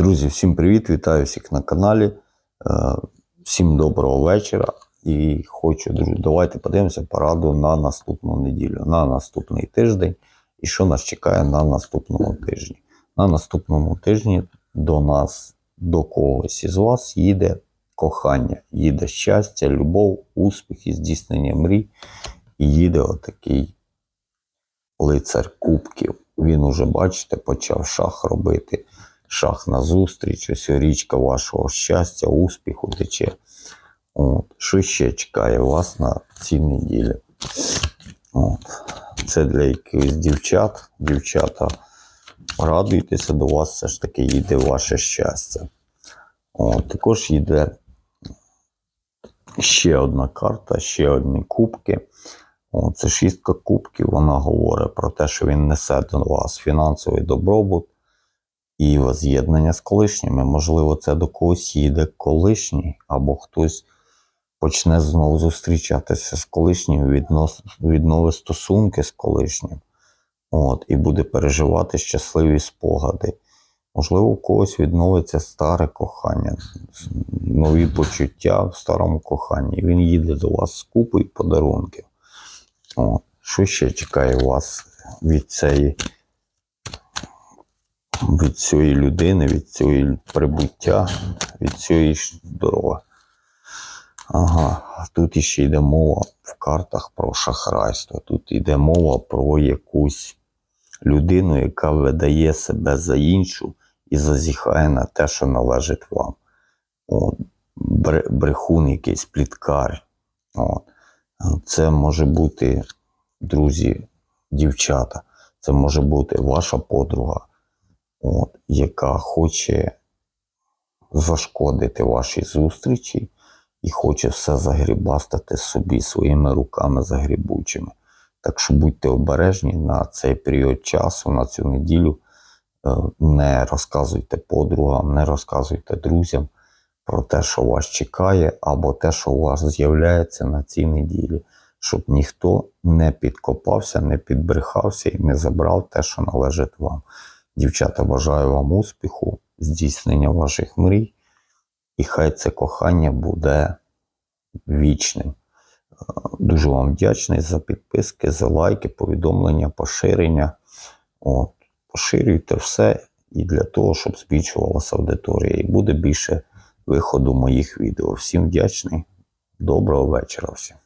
Друзі, всім привіт! Вітаю всіх на каналі. Е, Всім доброго вечора. І хочу, давайте подивимося пораду на наступну неділю, на наступний тиждень. І що нас чекає на наступному тижні. На наступному тижні до нас, до когось із вас їде кохання, їде щастя, любов, успіх і здійснення мрій. І їде отакий лицар кубків. Він уже, бачите, почав шах робити. Шах на зустріч, ось річка вашого щастя, успіху тече. От. Що ще чекає вас на цій неділі? От. Це для якихось дівчат. Дівчата, радуйтеся, до вас все ж таки їде ваше щастя. От. Також йде ще одна карта, ще одні кубки. О, це шістка кубків. Вона говорить про те, що він несе до вас фінансовий добробут і воз'єднання з колишніми. Можливо, це до когось їде колишній, або хтось почне знову зустрічатися з колишнім, віднос, стосунки з колишнім. От, і буде переживати щасливі спогади. Можливо, у когось відновиться старе кохання, нові почуття в старому коханні. І він їде до вас з купою подарунків. О, що ще чекає вас від цієї, від цієї людини, від цієї прибуття, від цієї дороги? Ага, тут іще йде мова в картах про шахрайство. Тут йде мова про якусь людину, яка видає себе за іншу і зазіхає на те, що належить вам. От, брехун якийсь пліткар. От. Це може бути, друзі, дівчата, це може бути ваша подруга, от, яка хоче зашкодити вашій зустрічі і хоче все загрібастати собі своїми руками загрібучими. Так що будьте обережні на цей період часу, на цю неділю. Е, Не розказуйте подругам, не розказуйте друзям про те, що вас чекає, або те, що у вас з'являється на цій неділі, щоб ніхто не підкопався, не підбрехався і не забрав те, що належить вам. Дівчата, бажаю вам успіху, здійснення ваших мрій, і хай це кохання буде вічним. Дуже вам вдячний за підписки, за лайки, повідомлення, поширення. От, поширюйте все і для того, щоб збільшувалася аудиторія, і буде більше виходу моїх відео. Всім вдячний. Доброго вечора всім.